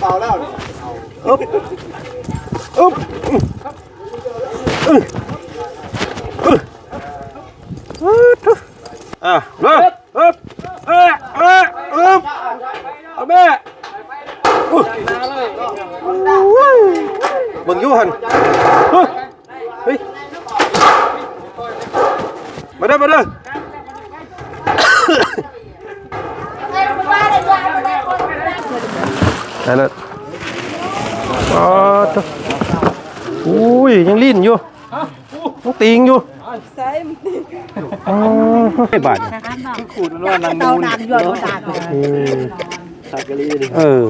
เบาแล้วอึ๊บอึ๊บอึ๊บอึ๊บอึ๊บอึ๊บอะเริ่มอึ๊บเอ๊ะเอ๊ะอึ๊บเอาแม่อุ๊ยเบิ่งอยู่หันเฮ้ยเฮ้ยมาเด้อมาเด้อ ได้แล้วอ๋อตัวอุ้ย ยังลิ้นอยู่ยังติงอยู่อ๋อไม่ บาดเนี่ยขูดมันว่านันเตาดานยอดดานเออสักกะลีดิเออ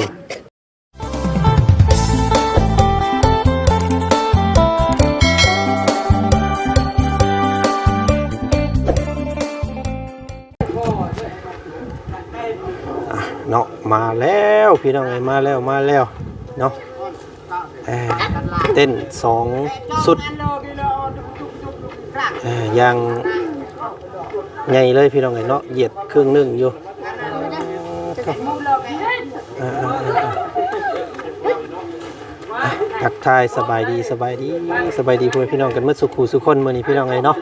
อะเนาะมาแล้วพี่น้องเอ้ยมาแล้วมาแล้วเนาะเอ่อเต้นสองสุดเอ่อยัง ใหญ่เลยพี่น้องเอ้ยเนาะเหยียดเครื่องนึ่งอยู่ทักทายสบายดีสบายดีสบายดีพ่อพี่น้องกันเมื่อสุขูสุคนเมื้อนี้พี่น้องเอ้ยเนาะ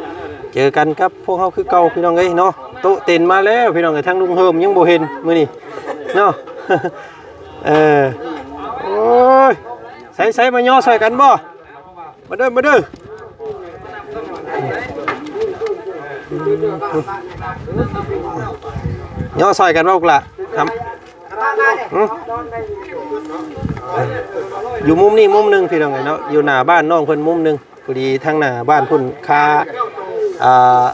เจอกันครับพวกเขาคือเก่าพี่น้องเอ้ยเนาะโต๊ะเต็นมาแล้วพี่น้องเอ้ยทั้งลุงเฮิมยังโบเห็นเมื้อนี้เนาะเออโอ้ยใส่ใส่มาย่อใส่กันบ่มาเด้อมาเด้อ ย่อใส่กันบ่กละครับอืมอยู่มุมนี้มุมหนึงพี่น้องไงเนาะอยู่หน้าบ้านน้องเพิ่นมุมหนึงพอดีทางหน้าบ้านเพุ่นคาอ่า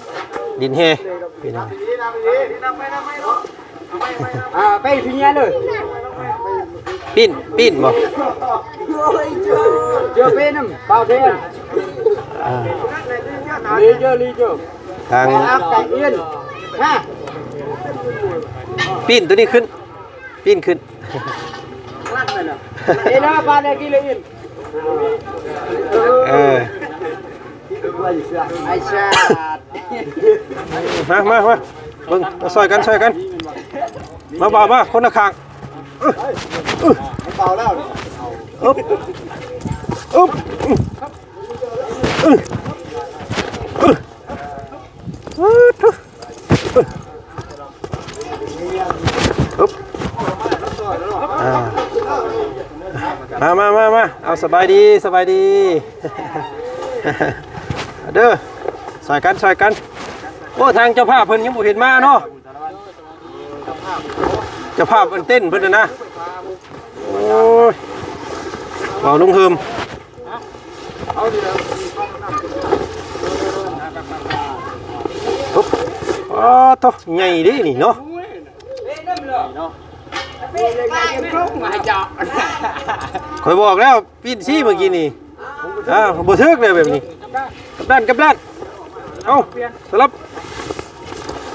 ดินเฮพี่น้องอ่าไปที่นี่เลยปิ้นปิ้นบ่เจอเป็นน้ำเบาเทียนอ่าลีเจอลีเจอ ทางไปอัพไก่เอียนฮะปิ้นตัวนี้ขึ้นปิ้นขึ้นเอล่าปาเดกิเลอินเออไอชามามามาเบิ่งมาซอยกันซอยกัน มาบ่าวมาคนละข้างเบาแล้วอึ๊บอึ๊บอึ๊บอึ๊บอึ๊บอึ๊บอ่ามามามามาเอา สบายดีสบายดี เด้อซอยกันซอยกัน โอ้ทางเจ้าภาพเพิ่นยังบ่เห็นมาเนาะเจ้าภาพเพิ่นเต้นเพิ่นน่ะนะโอ้ยเบาลุงเฮิมปุ๊บอ๋อตัวใหญ่ดินี่เนาะ คอยบอกแล้วปีนซี่เมื่อกี้นี่อ่าบ่ทึกเลยแบบนี้กับด้านกับด้านเอาสลับ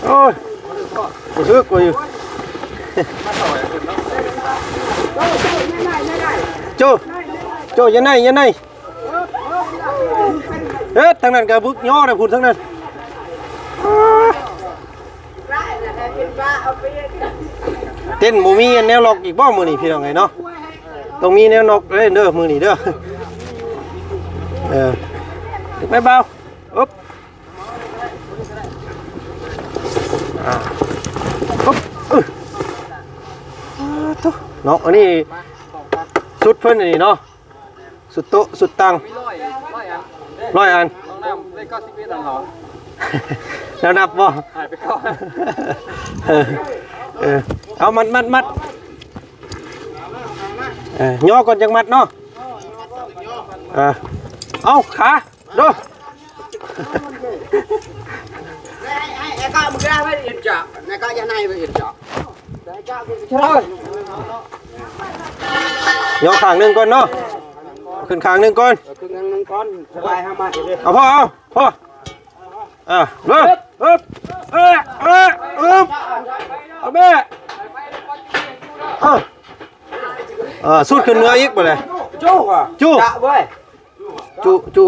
โอ้ยบ่ทึกกว่าอยู่โจโจอยันไงยันไงเอ๊ะทางนั้นกับบึกย่อเลยพูดทางนั้น เต้นหมูมีอันแนวล็อกอีกบ้มือนี่พี่น้องไงเนาะต้องมีแนวล็อกเล่นเด้อมือนี่เด้อเออถึงไม่เบาอุ๊บอ่าอุ๊บอื้ออ่าตุ๊เนาะอันนี้สุดเพิ่นนี่เนาะสุดโต๊ะสุดตังร้อยร้อยอันร้อยอันต้องนำได้เก้าสิบเอ็ดอันหรอแล้วนับบ่หายไปก่อน เออเออเอามัดมัดมัดเออย่อก่อนจังมัดเนาะเออเอาขาดูไอ้ก้ามึงได้ไม่อินจ่ะไอ้ก้าจะไหนไม่อินจ่ะไอ้ก้าใช่ย่อข้างหนึงก่อนเนาะขึ้นข้างหนึงก่อนคือเงินนึงก้อนสบายห้ามาเลยเอาพ่อเอาพ่ออะเริ่มเอ๊บเอ๊ะเอ๊ะเอ๊บเอาแม่ เออเออสุดขึ้นเหนื้ออีกไปเลยจู้อะจูจ่ะเว้ยจุจุ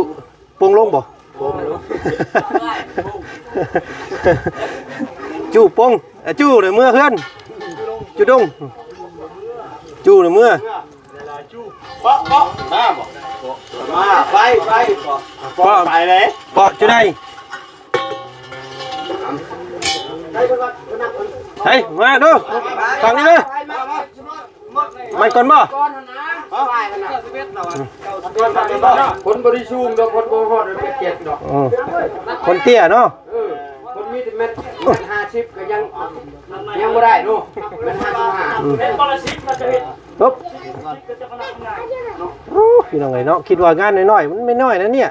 ปงลงบ่จูปงเอ่อจูเลยเมื่อเฮือนจูดงจู้ในเมื่อเปาะเปาะมาบ่มาไปไปเปาะไปเลยเปาะจะได้เฮ้ยมาดูฟังนี่เลยไม่ก่อนบ่คนบริสุทธิ์ดอกคนบ่ฮอดเป็นเกียรติดอกอืมคนเตี้ยเนาะเออคนมีแต่เม็ดเม็ด50ก็ยังยังบ่ได้นู่เม็ด55เป็นบอลชิปมาจะเห็นปุ๊บก็จะกำลังงานโอ้พี่น้องไงเนาะคิดว่างานน้อยๆมันไม่น้อยนะเนี่ย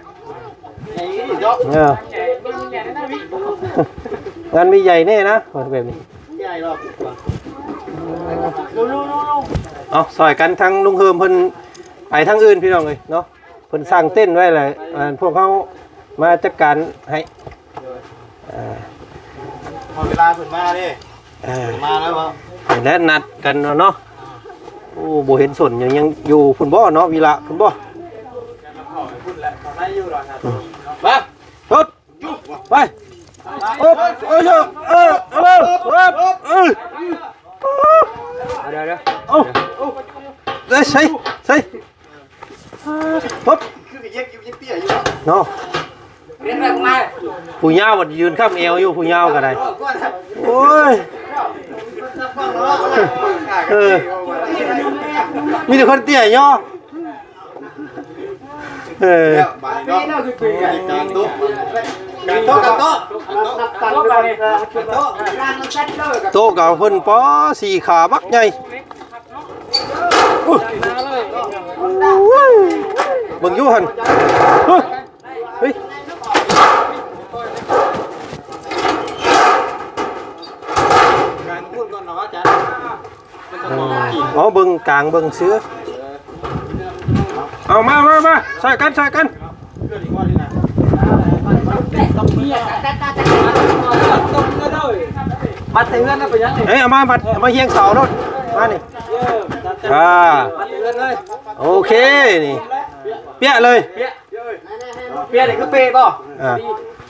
นี่ดอกเออใหญ่เป็นใหญ่ในหน้าวิงานมีใหญ่แน่นะแบบนี้ ใหญ่ดอกลูลูลูลูเอาซอยกันทั้งลุงเฮิมเพิ่นไปทั้งอื่นพี่น้องเลยเนาะเพิ่นสร้างเต้นไว้เลยอ่าพวกเขามาจัดการให้อ่าพอเวลาเพิ่นมาเด้อ่ามาแล้วบ่และนัดกันเนาะโอ้บ่เห็นสนยังยังอยู่พุ่นบ่เนาะวีละพุ่นบ่มาปึ๊บไป ปึ๊บเออเออเออเออเออ เดี๋ยวเดี๋ยว เอาเอ้ยใส่ใส่ปึ๊บ คือเย็กอยู่ยังเตี้ยอยู่ เนาะ เรียนแบบมา ผู้ยาวบัดยืนข้ามเอวอยู่ผู้ยาวก็ได้ ก่อน โอ้ย เออ มีแต่คนเตี้ยย่อเออ ปีน่าคือปีการโต๊ะการโต๊ะการโต๊ะนับตังค์ไปเบโตะกับเพิ่นปอสี่ขาบักใหญ่อุ๊ยอุ้ยเบิ่งอยู่หั่นเฮ้ยเฮ้ยการพูดก่อนนะว่าจ๊ะเอออ๋อเบิ่งกลางเบิ่งเสื้อเอามามามาใส่กันใส่กันบัตรเงินนะไปยังเฮ้ยเอามาบัดเอามาเฮียงเสาโนดมานี่อ่าบัตรเงินเลยโอเคนี่เปี้ยเลยเปียนี่คือเปียป่ะอ่า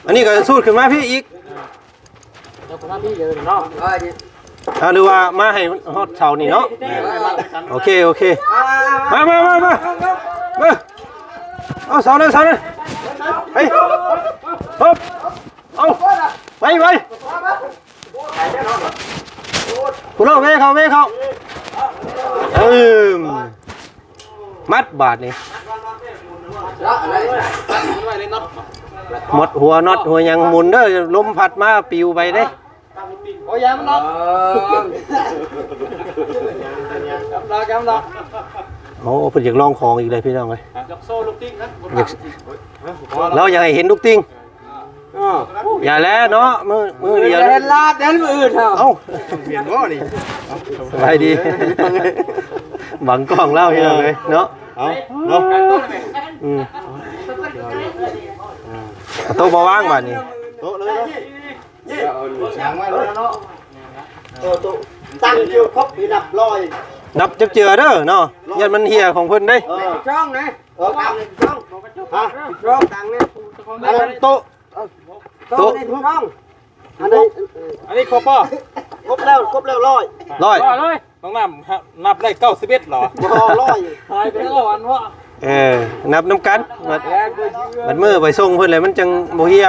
อันนี้ก็สูดขึ้นมาพี่อีกเอออ่าหรือว่ามาให้ฮอดเสานี่เนาะโอเคโอเคมามามามามาเอาเสาเลยเสาเลยเฮ้ยฮึ บเอาไปไปคุณเอาเว้เขาเว้เขาเออมัดบาทนี่แล้วอะไรไว้เลยเนาะหมดหัวน็อตหัวหยังหมุนเด้อลมพัดมาปิวไปเด้โอ้ยมันเนาะกำลังกำลังโอ้เพิ่นอยากลองของอีกเลยพี่น้องเอ้ยยกโซ่ลูกติ๊กนะอยากเราอยากให้เห็นลูกติ้ง อย่าแล้วเนาะมือมือเดียวเห็นลาดเดินมืออื่นเหรอเอ้าเปลี่ยนว่านี่สบายดีบังกล้องเล่าพี่น้องเลยเนาะเอาเนาะอืมเอาโต๊ะมาว่างบาดนี้โต๊ะเลยเนาะช้างไว้เลยเนาะโต๊ะโต๊ะตั้งอยู่ครบปีนับร้อยนับจับเจือเด้อเนาะยันมันเหี่ยของเพิ่นเด้เออช่องนะเออตั้งช่องฮะช่องตั้งเนี่ยอันนั้นโต๊ะ โต๊ะในช่องอันนี้อันนี้ครบป่ะครบแล้วครบแล้วร้อยร้อยต่อเลยน้องน้ำนับได้เก้าสิบเอ็ดหรอบ่ร้อยหายไปแล้ววันวะเออนับน้ำกันบัดบัดมือไปส่งเพิ่นเลยมันจังบ่เหี่ย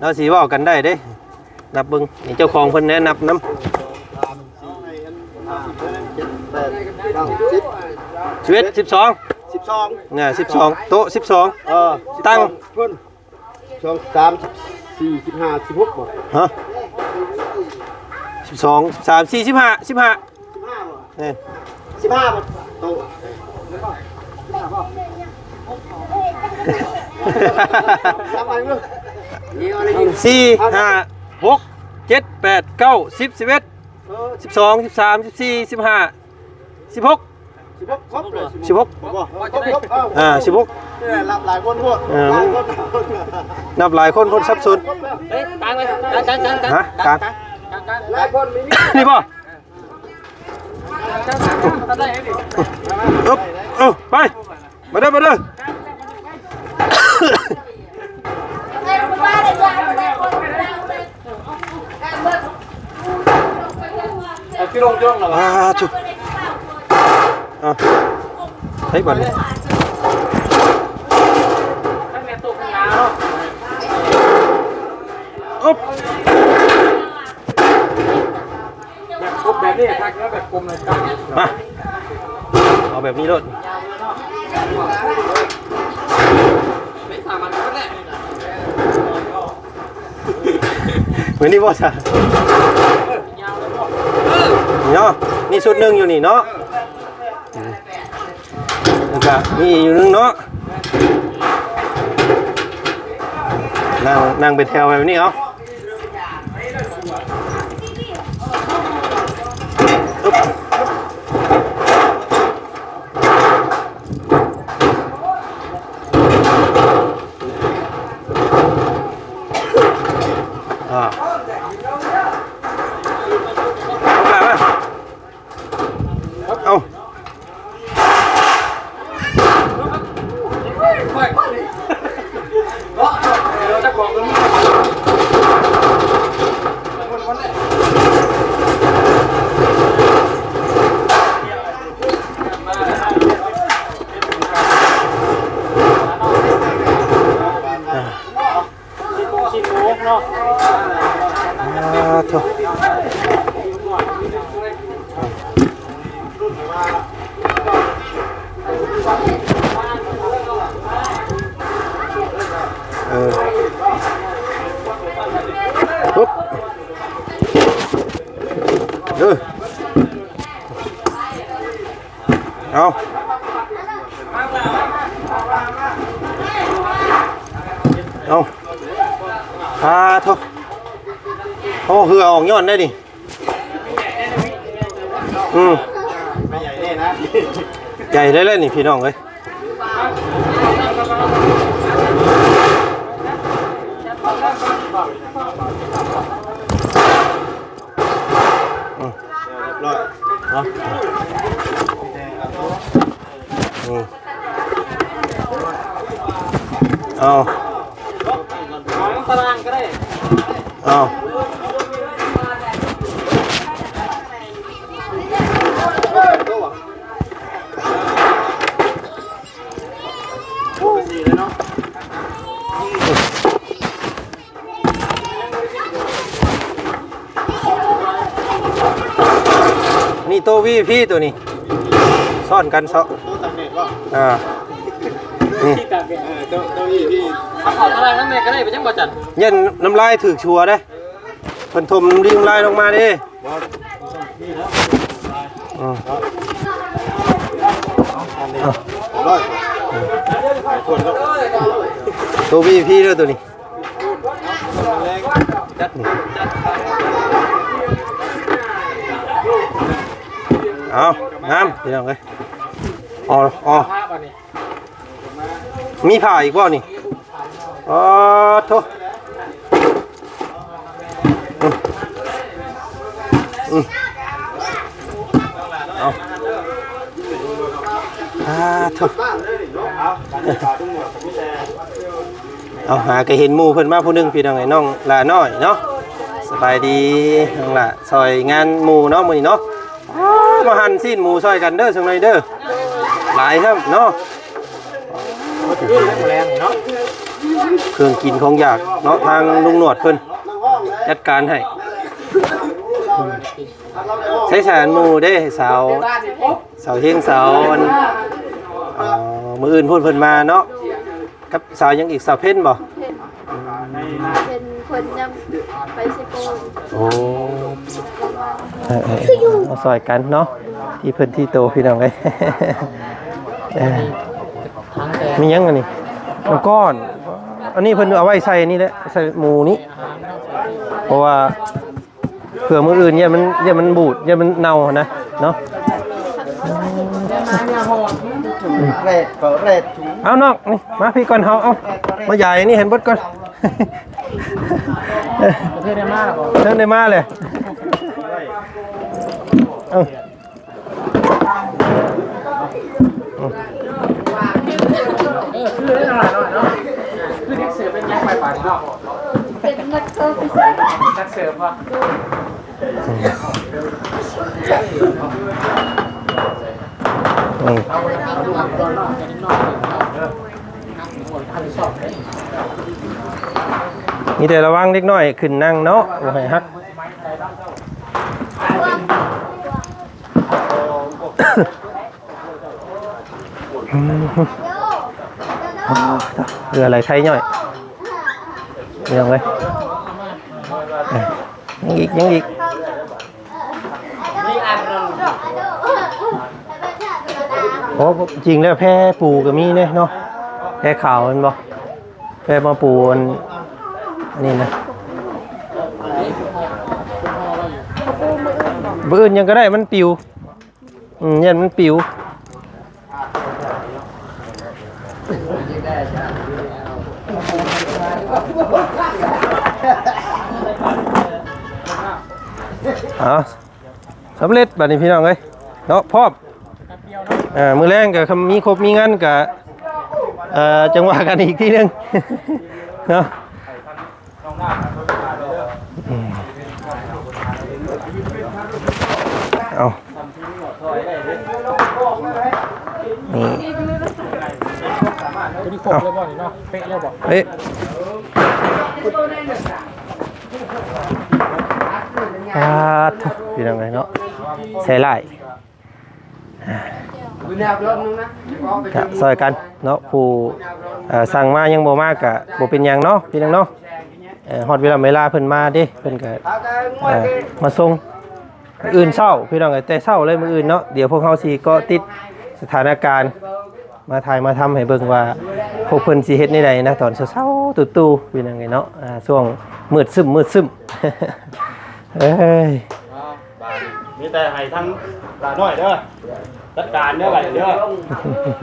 เราสิเว้ากันได้เด้ นับเบิ่งนี่เจ้าของเพิ่นแนะนับน้ำแปดเก้าสิบชีวิตสิบสองสิบสองเนี่ยสิบสองโต๊ะสิบสองเออตั้ง เพิ่นสองสามสี่สิบห้าสิบหกบ่ฮะสิบสองสามสี่สิบห้าสิบห้าสิบห้าบ่เนี่ยสิบห้าบ่โตทำไมมึงนี่อะไรกินสี่ห้าหกเจ็ดแปดเก้าสิบสิบเอ็ดเออสิบสองสิบสามสิบสี่สิบห้าสิบหก สิบหกครบเลยสิบหกบ่ครบครบเอ้าอ่าสิบหกเนี่ยรับหลายคนพวกเออหลายคนนับหลายคนคนสับสน เฮ้ยกลางเลยกลางกลางกลางฮะกลางหลายคนมีมีนี่ป่ะทำได้ไหมดิอึ๊บเออไป มาเด้อมาเด้อพี่ล อาใช้บัตรข้างในตู้ข้างหน้าเนาะอุ๊บแบบกลมแบบนี้ทักแล้วแบบกลมเลยครับมาเอาแบบนี้รถไม่สามันก็ได้เหมือนนี่บ่จ้ะยาวเลยพ่อนี่เนาะนี่ชุดหนึ่งอยู่นี่เนาะอืม แล้วก็มีอยู่นึงเนาะนั่งนั่งไปแถวไปนี่เอา เราจะบอกตรงนี้คนคนแรก ชิโมชิโมเนาะ อ่าโถเออปุ๊บเออเอาเอาพาโถโอ้คื อนได้ดิอืมใหญ่แน่นะใหญ่ได้เลยนี่พี่น้องเอ้ยอืมเรียบร้อยเอาอืมเอา วางตารางก็ได้เอานี่ตัววีพี่ตัวนี้ ซ่อนกันเซาะตู้ตัดเน็ตว่าอ่านี่ที่ตัดเนี่ยเออเจ้าเจ้าอี้พี่ทำเอาตารางนั่นเองก็ได้ไปจังบ่จัดเย็นน้ำลายถือชัวร์ได้เพิ่นทมรีน้ำลายลงมาดิบอสอืมอันนี้ร้อยคนก็ตัววีพี่ด้วยตัวนี้ แรง จัดจัด เอางามพี่น้องเอ้ยอ๋ออ๋อภาพอันนี้มีผ่าอีกบ่นี่อ๋อโทอืมอืมเอาอาโทบ้านเอาหมดของพี่แจเอาหาก็เห็นหมู่เพิ่นมาผู้หนึงพี่น้องไอ้น้องลาน้อยเนาะสบายดีน้องละซอยงานหมู่เนาะมื้อนี้เนาะอ้าว มาหั่นซีนหมูซอยกันเด้อจังไดเด้อหลายครับเนาะแรงเนาะเครื่องกินของอยากเนาะทางลุงหนวดเพิ่นนั่งห้องเลยจัดการให้ใช้สารหมูเด้สาวบ้านนี่ปุ๊บสาวเฮงสาวอันเอ่อมืออื่นพูดเพิ่นมาเนาะกับสาวยังอีกสาวเพ่นบ่เป็น คนยังไปสิโกนโอ้เออเออมาซอยกันเนาะที่เพิ่นที่โตพี่น้องเอ้ยเออมียังอันนี้น้ำก้อน อันนี้เพิ่นเอาไว้ใส่นี่แหละใส่หมูนี้ เพราะว่าเผื่อมืออื่นเนี่ยมันเนี่ยมันบูดเนี่ยมันเน่านะเนาะเรดเปิดเรดถุงเอานอกนี่มาพี่ก่อนเฮาเอามาใหญ่นี่เห็นเบดก่อนประ เทศได้มากบ่เชิญได้มาเลยเอาเออคือได้หน่อยหน่อยเนาะคือเด็กเสือเป็นยังไงป่านนี้เนาะเป็นนักเตอร์พิเศษนักเสือป่ะนี่เอาลูก่อนเนาะจะน้อยเด้อโอ้ยทำสอบเลย มีแต่ระวังเล็กน้อยขึ้นนั่งเนาะบ่ให้ฮักเรืออะไรใครย่อยเรื่องเลยยังอีกยังอีกโอ้จริงแล้วแพร่ปูก็มีเนี่ยเนาะแพร่ขาวมันบ่แพร่มาปูอัน นี่นะเบื่ออื่นยังก็ได้มันปิวอืมยันมันปิวเอาสำเร็จบัดนี้พี่น้องเอ้ยเนาะพร้อมอ่ามือแรงกับคำมีครบมีงานกับอ่อจังหวะกันอีกทีหนึงเนาะอืมเอา นี่ตัวนี้ครบเลยบ่นี่เนาะเป๊ะเลยบ่เฮ้ยอ่าทุพี่น้องเอ้ยเนาะใส่ไล่กะซอยกันเนาะผู้สั่งมายังบ่มากกะบ่เป็นยังเนาะพี่น้องเนาะฮอดเวลาเวลาเพิ่นมาด้เพิ่นก็มาส่ง ออื่นเช้าพี่น้องเอ้ยแต่เช้าเลยมื้ออื่นเนาะเดี๋ยวพวกเฮาสิเก็ติดสถานการณ์มาถ่ายมาทำให้เบิ่งว่าพวกเพิ่นสิเฮ็ดในใดนะตอนเช้าๆตู่ๆพี่น้องเอ้ยเนาะอ่าช่วงมืดซึมมืดซึมเอ้ยมีแต่ให้ทั้งหลานน้อยเด้อจัดการเด้อบัดนี้เด้อ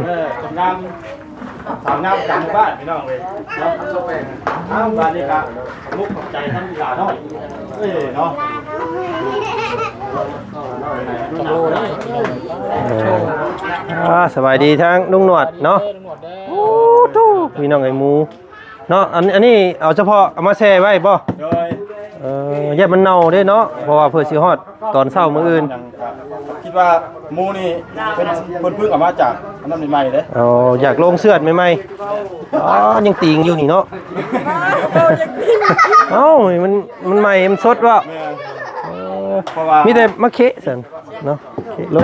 เออสำงามสาวงามจากหมู่บ้านพี่น้องเลยเนาะอ้าวบ้านนี้ครับมุกขอบใจทั้งหลานน้อยเอ้ยเนาะจะโลนะเอออ่าสบายดีทั้งลุงหนวดเนาะเด้อทั้งหมดเด้อโอ้ทูพี่น้องไอ้หมูเนาะอันอันนี้เอาเฉพาะเอามาแช่ไว้ป่ะโดยเออแยกมันเน่าเด้เนาะเพราะว่าเพื่อสิฮอดตอนเช้ามื้ออื่นยังครับคิดว่าหมูนี่เป็นเพิ่นเพิ่งออกมาจากอันนั้นใหม่ๆเด้อเอาอยากลงเสื้อดใหม่ๆอ๋อยังตีงอยู่นี่เนาะเอ้ามันมันใหม่มันสดว่ะแม่ เออเพราะว่ามีแต่มะเคะซั่นเนาะเคะลง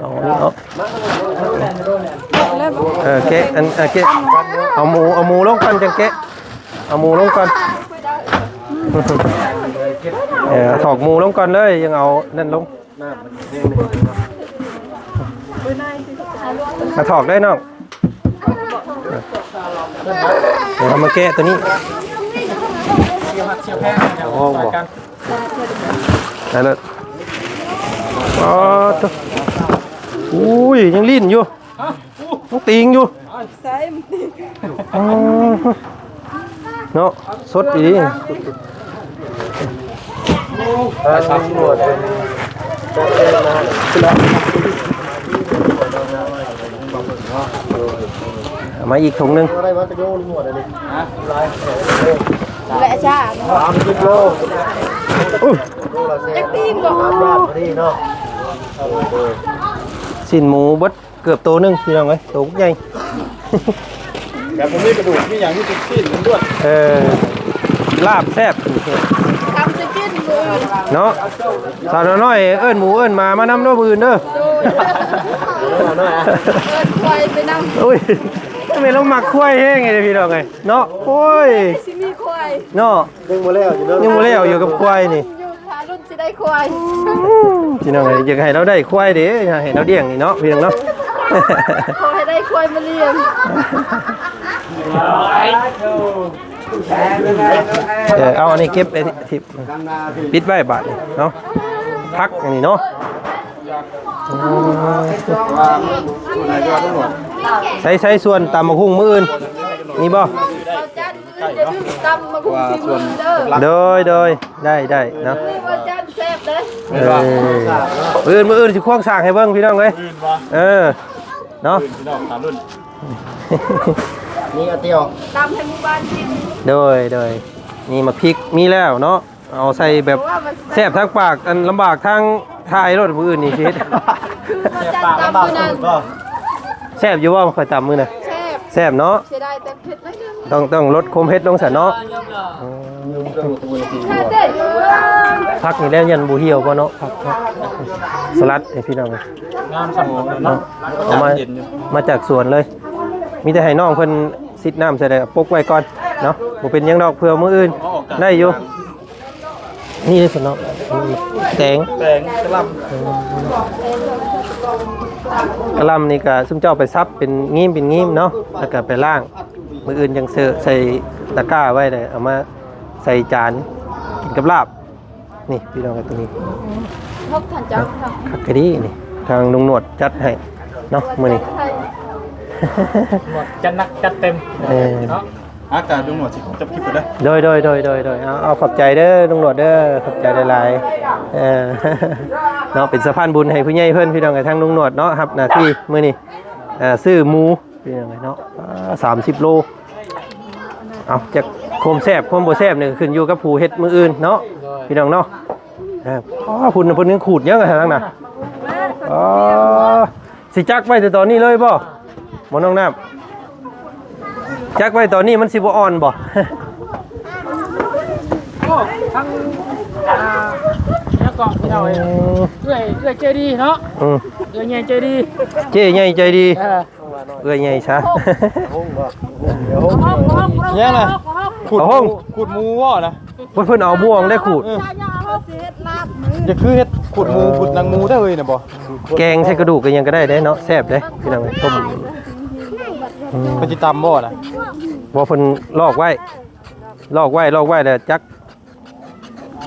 เอานี่เอาเออเกะอันเออเกะเอาหมูเอาหมูลงก่อนจังเกะเอาหมูลงก่อนเออถอกหมูลงก่อนเลยยังเอานั่นลงมาถอกได้น้องเดี๋ยวเอามาแกะตัวนี้เชียวฮักเชียวแพ้เดี๋ยวโอ้โห ต่นได้เลยอ๋อตัวอุ้ยยังลิ้นอยู่ยังติงอยู่อ๋อเนาะสดอีดีเอามาอีกถุงนึง และชาอุ้ยจักตีมก็สิ้นหมูเบดเกือบตัวหนึงพี่น้องเอ้ยตัวใหญ่แบบผมมีกระดูกมีอย่างที่ติดซีนมันด้วยเออลาบแซ่บทำจะกินมือเนาะสาวน้อยเอิ้นหมูเอิ้นหมามานำเด้อมื้ออื่นเด้อเอินควายไปนั่งอุ้ยทำไมเราหมักควายแห้งไงเด้อพี่น้องไงเนาะโอ้ยสิมีควาย เนาะดึงมาแล้วอยู่เด้อยังบ่แล้วอยู่กับควายนี่อยู่พารุ่นสิได้ควายพี่น้องไงอยากให้เราได้ควายเด้อยากให้เราเลี้ยงนี่เนาะพี่น้องเนาะขอให้ได้ควายมาเลี้ยงเออเอาอันนี้เก็บไอ้ที่กำนาพี่ปิดไว้บาดนี่เนาะพักอันนี้เนาะว่าคนไหนยอดทั้งหมดใส่ใส่ส่วนตามมาคุ้งมื้ออื่นนี่บ่ เราจันมือจะดึงตำมาคุมซีมือเด้อโดยโดยได้ได้เนาะนี่ว่าจันแซ่บเด้อเออมื้ออื่นมื้ออื่นสิควงสร้างให้เบิ่งพี่น้องเอ้ยอื่นบ่เออเนาะพี่น้องตามรุ่นนี่ก็เตียวตำให้หมู่บ้านกินโดยโดยนี่มาพริกมีแล้วเนาะเอาใส่แบบเพราะว่ามันแซ่บทางปากอันลำบากทางถ่ายรถมืออื่นนี่ชิดคือมาจัดตามมือนั้นแซ่บอยู่ว่าคอยตามมือน่ะ แซ่บแซ่บเนาะเสียดายแต่เผ็ดนะนึงต้องต้องลดคมเฮ็ดลงซะเนาะแค่เด็ดอยู่พักนี่แล้วยันบ่เหี่ยวบ่เนาะพักพักสลัดให้พี่น้องเลยงามสั่งเนาะเอามามาจากสวนเลย มีแต่ให้น้องเพิ่นซิดน้ำใส่ได้ปกไว้ก่อนเนาะบ่เป็นหยังดอกเพื่อมื้ออื่นได้อยู่นี่เลยสนเนาะแตงแตงกระล กระลำนี่ก็ซุมเจ้าไปซับเป็นงีมเป็นงีมเนาะแล้วก็ไปล่างมืออื่นยังเสอใส่ตะกร้าไว้เลยเอามาใส่จานกินกับลาบนี่พี่น้องกันตรงนี้พบทันจังค่ะคักกะดีนี่ทางลุงหนวดจัดให้เนาะมื้อนี้หมดจัดหนักจัดเต็มเนาะ อากาศดูหน่อยสิจะคิดไปได้โดยโดยโดยโดยโดยเอาเอาขอบใจเด้อลุงหนวดเด้อขอบใจหลายๆเออ เนาะเป็นสะพานบุญให้ผู้ใหญ่เพิ่อนพี่น้องกับทางลุงหนวดเนาะครับหน้าที่มื้อนี้เอ่อซื้อหมูพี่น้องเนาะสามสิบโลเอาจากโคมแซบโคมบ่แซบเนี่ก็ขึ้นอยู่กับผู้เฮ็ดมืออื่นเนาะพี่น้องเนาะเอออ๋อพุ่นพุ่นนึงขูดเยอะกันทางน่ะอ๋อสิจักไว้แต่ตอนนี้เลยบ่บ่น้องน้ำ จักไว้ตอนนี้มันสิบ่อ่อนบ่โอ้ทั้งอ่าแล้วก็พี่น้องเอ้ยเอื้อยเอื้อยใจดีเนาะอืมเอื้อยใหญ่ใจดีเจ๊ใหญ่ใจดีเออเอื้อยใหญ่ซะ เนี่ยนะขุดห้อง ขุดหมูว่อนะเพิ่นเพิ่นเอาบ่วงได้ขูด จะคือเฮ็ดขุดหมูขุดนางหมูได้เลยนะบ่แกงใส่กระดูกก็ยังก็ได้เด้เนาะแซ่บเด้พี่น้องเอ้ยต้ม อืมมันจะตำบ่นะบ่เพิ่นลอกไว้ ลอกไว้ลอกไว้แล้วจัก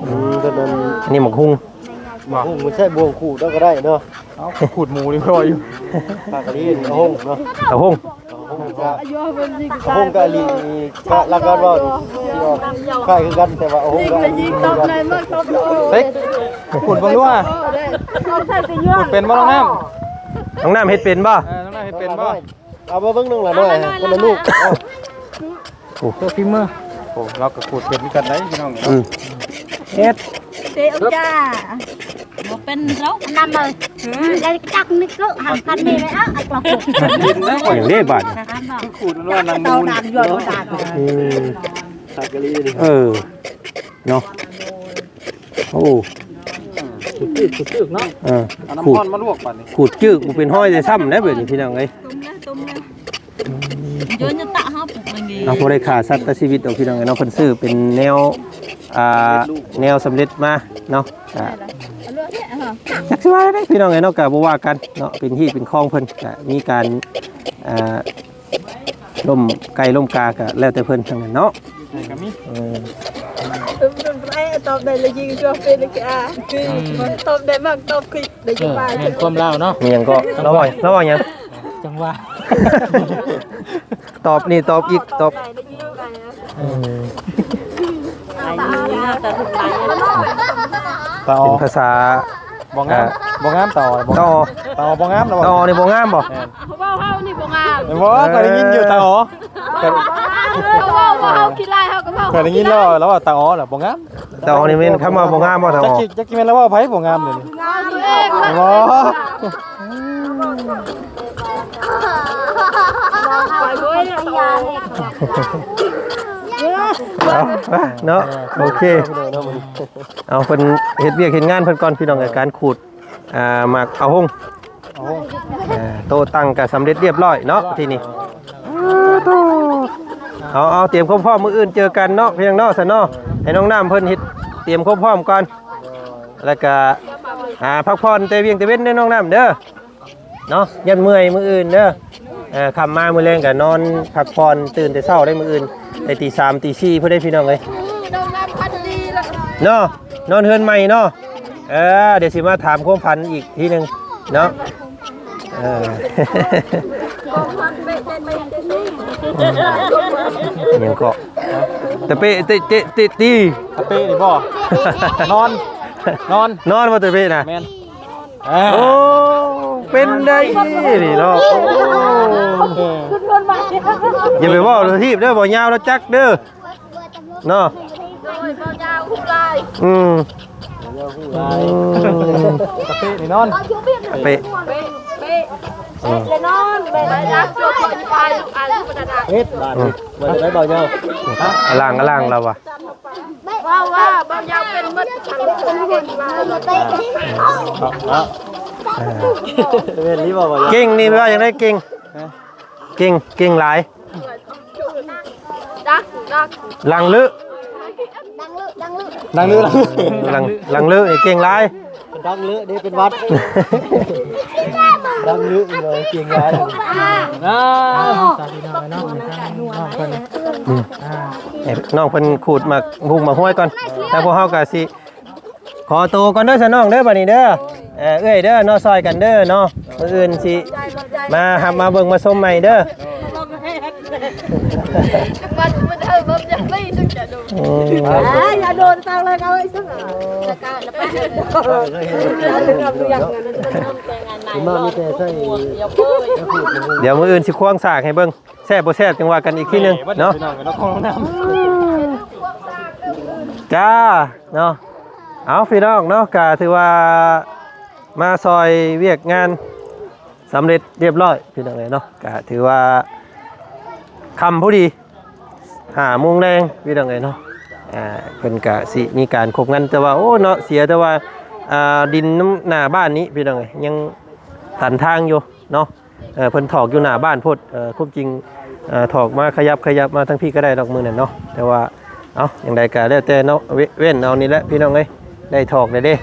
อืมก็นั่นอันนี้หมกฮุงมาหุ้งมันใช่บวงขู่แล้วก็ได้เนาะเอาขุดหมูนี่พออยู่ปากกะลีนี่ห้องเนาะตะฮงห้องก็ห้องกะลีนี่ก็แล้วก็ว่าที่ออกคล้ายคือกันแต่ว่าห้องกะลีตบเลยเฮ้ยขุดเบิ่งดูอะขุดเป็นบ่น้องน้น้องน้ำเฮ็ดเป็นบ่ำเออน้องน้ำเฮ็ดเป็นบ่ เอามาเบิ่งนึงล่ะหน่อยคนละลูกเอาตัวฟิมือโอ้เราก็ขุดเป็นกันได้พี่น้องอืมเฮ็ดเตะจ้าบ่เป็นแล้วนำเลยได้จักนึกก็หันกันนี่ไหมอะอักหลอกกินนะข่อยอย่างนี้บาดขุดมันว่านางหมูเตานี่ดำยอดดาอืมปากกะลีนี่เออเนาะโอ้สุดตึกสุดตึกเนาะเออเอาขูน้ำด ร้อนมาลวกก่อนนี่ขูดจึกบ่เป็นห้อยได้ซ้ำนะเบิดนี้พี่น้องเอ้ยตุ้มเลย ตุ้มเลยเยอะจะตะห้าปุกเลยเอาบ่ได้ขาดสัตว์ชีวิตดอกพี่น้องเอ้ยเนาะเพิ่นซื้อเป็นแนวอ่าแนวสำเร็จมาเนาะอ่าจักสิว่าได้พี่น้องไงเนาะก็บ่ว่ากันเนาะเป็นที่เป็นคลองเพิ่นก็มีการอ่าล่มไก่ล่มกาก็แล้วแต่เพิ่นทั้งนั้นเนาะก็มีเออตอบได้เลยยิงชัวเป็นเลยอะคือตอบได้มากตอบคือได้เอยิงอมาแม่นความเล่าเนาะมีหยังก็ระวังระวังหยังจัง ว่า ตอบนี่ตอบอีกตอบได้ยิงกันนะเออไอ้ยิงแต่ทุกไายต่อเป็นภาษา บ่งามบ่งามต่อบ่ต่อต่อบ่งามแล้วต่อบ่นี่บ่งามบ่เพราะว่าเฮานี่บ่งามเห็นบ่ก็ได้ยินอยู่ตาอ๋อก็เพราะว่าว่าเฮาขี้ลายเฮาก็เฮาก็ได้ยินแล้วแล้วว่าตาอ๋อแหละบ่งามต่อนี่แม่นคำว่าบ่งามบ่ต่อจักกิจักกิแม่นแล้วว่าไผบ่งามเลยนี่ตัวเองเห็นบ่ปล่อยไว้ เนาเอาเนาะโอเค เอาเพิ่นเฮ็ดเวียกเฮ็ดงานเพิ่นก่อนพี่น้องในการขูดอ่าหมากเอาหงโอ้โหอ่าโตตั้งก็สำเร็จเรียบร้อยเนาะทีนี้เอาเอาเตรียมความพร้อมมืออื่นเจอกันเนาะเพียงเนาะสนเนาะให้น้องน้ำเพิ่นเฮ็ดเตรียมความพร้อมก่อนแล้วก็หาพักผ่อนแต่เวียงแต่เว้นเด้อน้องน้ำเด้อ เนาะยันเมื่อยมืออื่นเด้อเอ่อคำมามือแรงก็นอนพักผ่อนตื่นแต่เช้าได้มืออื่นได้ตีสามตีสี่เพื่อได้พี่น้องเลยดอน้ำพันดีล้วเนาะนอนเฮือนใหม่เนาะเออเดี๋ยวสิมาถามความฝันอีกทีหนึ่งเนาะเออยังก็แต่เปะเตะเตะเตะตีเป้นี่บ่นอนนอนนอนมาแต่เปะนะแม่น อ่าโอ้เป็นได้นี่เนาะโอ้เอออย่าไปว่าเราทีบเด้อบ่ยาวแล้วจักเด้อเนาะโอ้ยบ่ยาวขี้ลายอืมกาแฟนี่นอนเปะเลยนอนไปรักตัวคนไปลูกอันลูกดา เฮ็ดบาดนี่บ่ได้ได้เบาเนาะอล่างอล่างเราวะ ว่าว่าบางอย่างเป็นมัดทางคนคนมาเตะเนาเว้นรีบ่บ่เก่งนี่ว่าอย่างไรเก่งเก่งเก่งหลายดักดักหลังลึดังลือหลังหลังลึนี่เก่งหลายดังลือนี่เป็นวัดดังลือเลยเก่งยายนะสาธุน้องเนาะน้องเพิ่น ให้น้องเพิ่นขูดมาหุงมาห้วยก่อนถ้าพวกเฮาก็สิขอตัวก่อนเด้อซะน้องเด้อบัดนี้เด้อเอ่อเอ้ยเด้อเนาะซอยกันเด้อเนาะมื้ออื่นสิมาหับมาเบิ่งมาชมใหม่เด้อมันมันเธอมันจะไม่ถึงจะดูอืมอย่าโดนตังเลยเอาไอ้ซึ่งจะก ล้าแล้วไปมามีแต่ใส่เดี๋ยวมื้ออื่นสิควงสากให้เบิ่งแซ่บบ่แซ่บจังว่ากันอีกทีหนึงเนาะพี่น้องเนาะของน้ำจ้าเนาะเอาพี่น้องเนาะก็ถือว่ามาซอยเวียกงานสำเร็จเรียบร้อยพี่น้องเลยเนาะก็ถือว่าคำผู้ดีหาโมงแรงพี่น้องเลยเนาะอ่าเพิ่นกะสิมีการคบกันแต่ว่าโอ้เนาะเสียแต่ว่าอ่าดินน้ำหน้าบ้านนี้พี่น้องเลยยัง ตันทางอยู่เนาะเออเพิ่นถอกอยู่หน้าบ้านพดเออควบจริงเออถอกมาขยับขยับมาทั้งพี่ก็ได้ดอกมือนั่นเนาะแต่ว่าเอาอย่างใดก็แล้วแต่เนาะเว้นเอานี่แหละพี่น้องเอ้ยได้ถอกได้เด้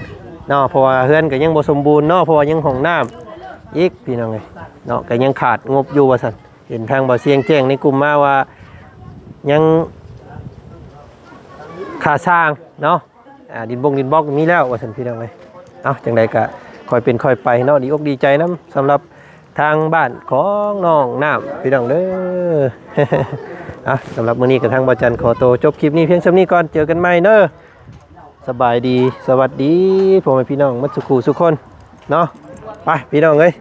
เนาะเพราะว่าเฮือนก็ยังบ่สมบูรณ์เนาะเพราะว่ายังห้องน้ำอีกพี่น้องเอ้ยเนาะก็ยังขาดงบอยู่ว่าซั่นเห็นทางบ่เสียงแจ้งในกลุ่มมาว่ายังค่าสร้างเนาะอ่าดินบงดินบล็อกมีแล้วว่าซั่นพี่น้องเอ้ยเอาจังใดก็ ค่อยเป็นค่อยไปเนาะดีอกดีใจนะสำหรับทางบ้านของน้องน้ำพี่น้องเด้ออะสำหรับมื้อนี้กับทางบอจันขอโตจบคลิปนี้เพียงเท่านี้ก่อนเจอกันใหม่เนอะสบายดี สวัสดีพ่อแม่พี่น้องมัตสุขูสุคนเนาะไปพี่น้องเอ้ย